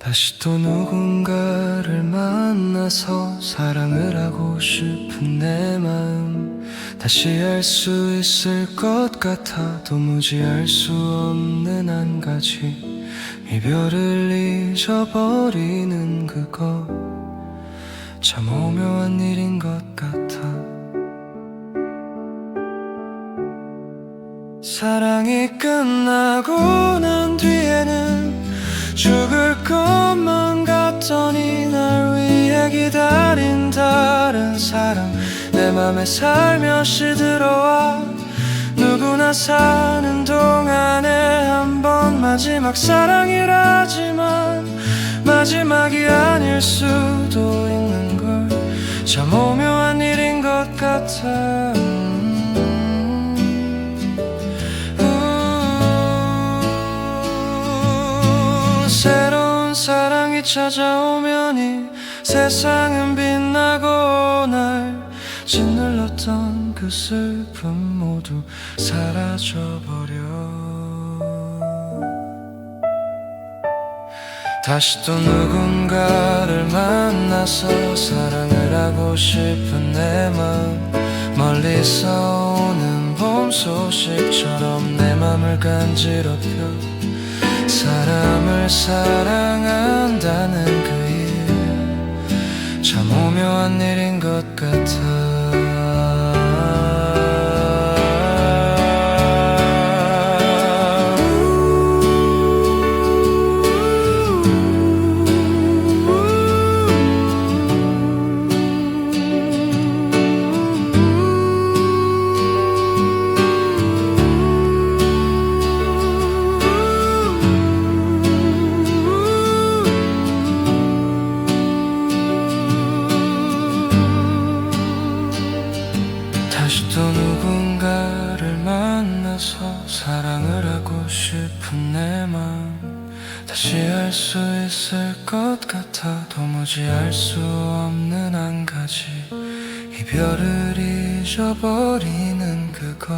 다시 또 누군가를 만나서 사랑을 하고 싶은 내 마음. 다시 알 수 있을 것 같아 도무지 알 수 없는 한 가지. 이별을 잊어버리는 그거 참 오묘한 일인 것 같아. 사랑이 끝나고 난 뒤에는 죽을 것만 같더니 날 위해 기다린 다른 사람. 내 맘에 살며시 들어와. 누구나 사는 동안에 한 번 마지막 사랑이라지만 마지막이 아닐 수도 있는 걸. 참 오묘한 일인 것 같아 사랑이 찾아오면 이 세상은 빛나고 날 짓눌렀던 그 슬픔 모두 사라져버려. 다시 또 누군가를 만나서 사랑을 하고 싶은 내 마음 멀리서 오는 봄 소식처럼 내 맘을 간지럽혀 사랑한다는 그 일. 참 오묘한 일인 것 다시 마음 다시 알 수 있을 것 같아 도무지 알 수 없는 한 가지. 이별을 잊어버리는 그거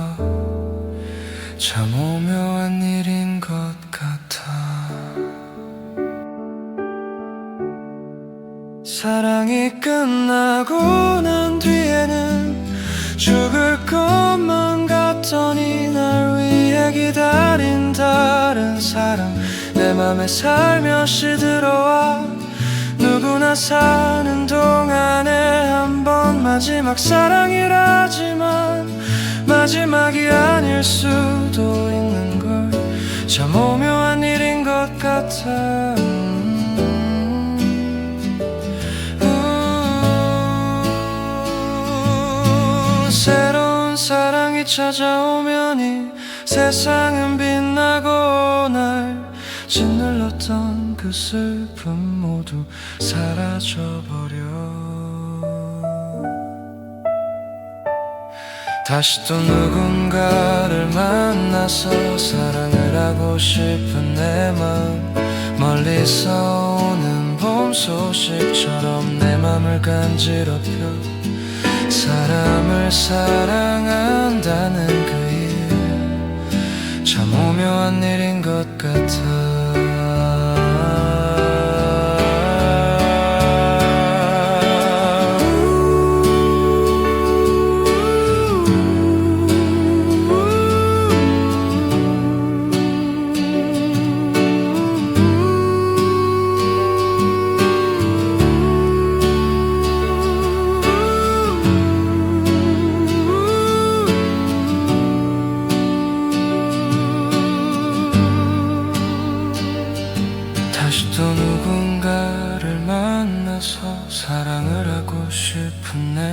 참 오묘한 일인 것 같아. 사랑이 끝나고 난 뒤에는 죽을 것만 같더니 날 위해 기다린 다른 사람 내 맘에 살며시 들어와. 누구나 사는 동안에 한 번 마지막 사랑이라지만 마지막이 아닐 수도 있는 걸. 참 오묘한 일인 것 같아. 음, 새로운 사랑이 찾아오면 이 세상은 빛나고 날 짓눌렀던 그 슬픔 모두 사라져버려. 다시 또 누군가를 만나서 사랑을 하고 싶은 내 마음 멀리서 오는 봄 소식처럼 내 맘을 간지럽혀 사람을 사랑한다는 그일 참 오묘한 일인 것 다시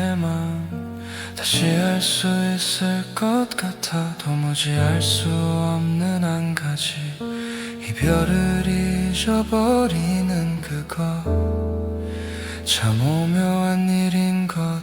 내 마음 다시 알 수 있을 것 같아 도무지 알 수 없는 한 가지. 이별을 잊어버리는 그거. 참 오묘한 일인 것